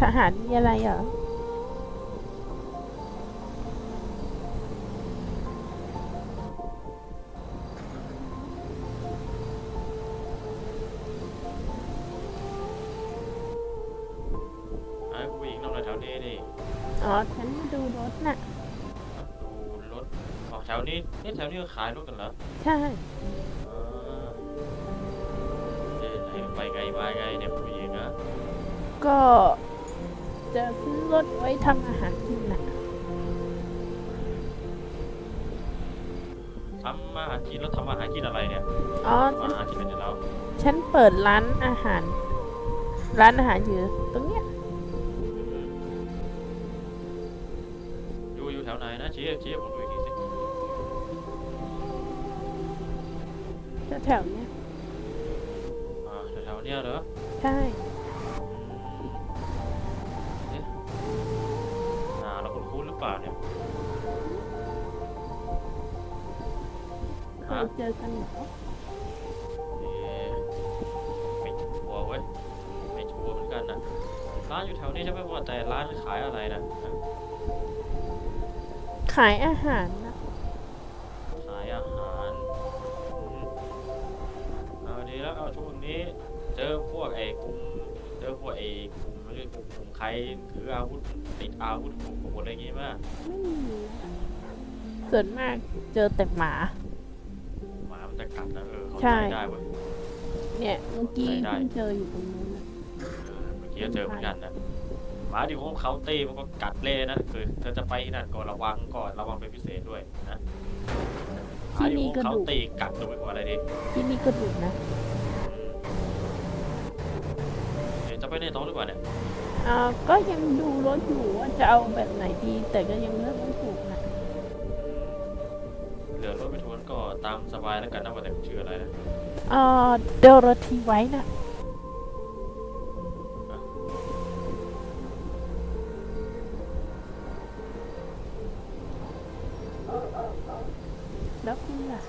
ทหารมีอะไรเหรอ ไอ้ผู้หญิงนั่งแถวนี้นี่อ๋อ ฉันดูรถน่ะ ดูรถออกแถวนี้นี่แถวนี้ก็ขายรถกันเหรอใช่อ่าเอ๊ะไหนไปไงมาไงเนี่ยผู้หญิงอะก็ จะซื้อรถไว้ทำอาหารกินน่ะทำมาหากินแล้วทำมาหากินอะไรเนี่ยอ๋อทำฉัมานหากินอะไรเนี่ยเราฉันเปิดร้านอาหาร ร้านอาหารอยู่ตรงเนี้ยอืมอยู่อยู่แถวไหนนะชี้ชี้ให้ผมดูอีกทีสิแถวๆเนี้ยอ่าแถวๆเนี้ยเหรอใช่ เคยเจอกันเหรอเอ๊ะไม่ชัวร์เว้ย ไม่ชัวร์เหมือนกันนะ ร้านอยู่แถวนี้ใช่ไหมว่าแต่ร้านขายอะไรนะขายอาหารนะขายอาหารอืมเอาดีแล้วเอาช่วงนี้ เจอพวกไอ้กลุ่มเจอพวกไอ้กลุ่มไม่ใช่กลุ่มกลุ่มใครถืออาวุธติดอาวุธกลุ่มกลุ่มอะไรอย่างงี้มากไม่มีอะส่วนมากเจอแต่หมา ใช่ ได้เว้ยเนี่ยเมื่อกี้เพิ่งเจออยู่ตรงนู้นน่ะเออเมื่อกี้ก็เจอเหมือนกันนะหมาที่ของเขาตีมันก็กัดเล่นะคือเธอจะไปที่นั่นก็ระวังก่อนระวังเป็นพิเศษด้วยนะหมาที่ที่นี่ของก็เขาตีกัดดุกว่าอะไรดิที่นี่ก็ดุนะเดี๋ยวจะไปในโต๊ะหรือเปล่าเนี่ย อ่าก็ยังดูรถอยู่ว่าจะเอาแบบไหนดี แต่ก็ยังเลือกไม่ ตามสบายแล้วกันนะว่าแต่ชื่ออะไรนะอ่าเดลโรทีไว้นะแล้วคุณล่ะ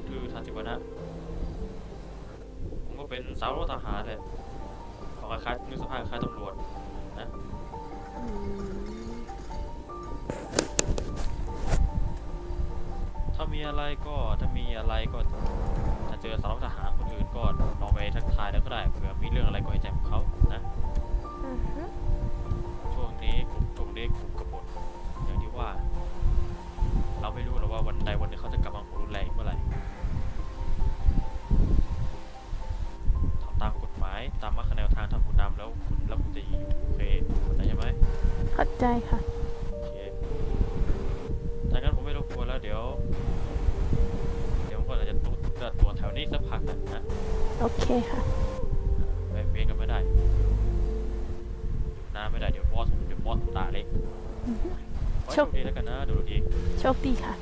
ผมคือทันจิปนะ ผมก็เป็นสาวรถทหารเลยขอคล้ายๆนึกสภาพคล้ายตำรวจนะถ้ามีอะไรก็ถ้ามีอะไรก็ ถ้าเจอสารวัตรทหารคนอื่นก็ลองไปทักทายแล้วก็ได้เผื่อมีเรื่องอะไรก็ให้แจ้งเขา ใจค่ะ โอเคถ้างั้นผมไม่รบกวนแล้วเดี๋ยว เดี๋ยวผมก็จะตุ๊ดตัวแถวนี้สักพักหนึงนะโอเคค่ะ แวะเวียนกันไม่ได้นานไม่ได้เดี๋ยวบอสเดี๋ยวบอสผมด่าเละอือฮึขอให้โชโชคคดีแล้วกันนะดูดี โชคดีค่ะ